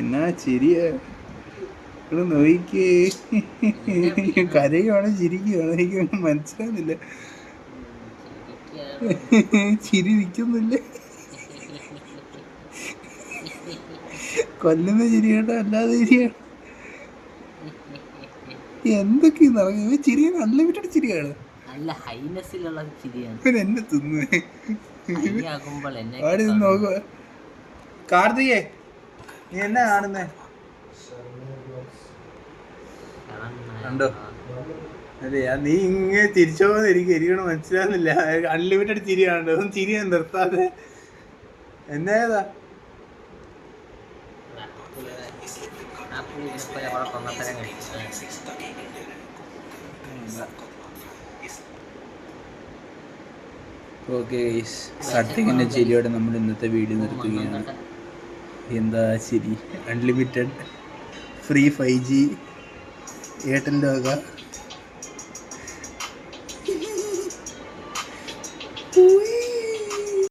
എന്നാ ചിരിയ നോക്കിയേ കരയുവാണോ ചിരിക്കുവാണോ എനിക്ക് മനസ്സിലാവുന്നില്ല. ചിരി നിൽക്കുന്നില്ല കൊല്ലുന്ന ചിരി കേട്ടോ അല്ലാതെ ചിരിയാണ് എന്തൊക്കെയാ നടക്കുന്നത് ചിരിയാണ് അൺലിമിറ്റഡ് ചിരിയാണ്. നല്ല ഹൈനെസ്സിലുള്ള ചിരിയാണ്. പിന്നെ എന്നെ തിന്നു നോക്കുക കാർത്തികേ നീ എന്നാ കാണുന്നേ? കണ്ടോ? അതെ നീ ഇങ്ങനെ തിരിച്ചു പോകുന്ന എനിക്ക് എനിക്കണ മനസ്സിലാവുന്നില്ല. അൺലിമിറ്റഡ് ചിരിയാണ് ഒന്നും ചിരി ഞാൻ നിർത്താതെ. എന്നേതാ ഓക്കെ ഗൈസ് കട്ടിങ്ങിന്റെ ചിരിയോടെ നമ്മൾ ഇന്നത്തെ വീഡിയോ നിർത്തുകയാണ്. എന്താ ശരി? Unlimited free five G Airtel ലോക.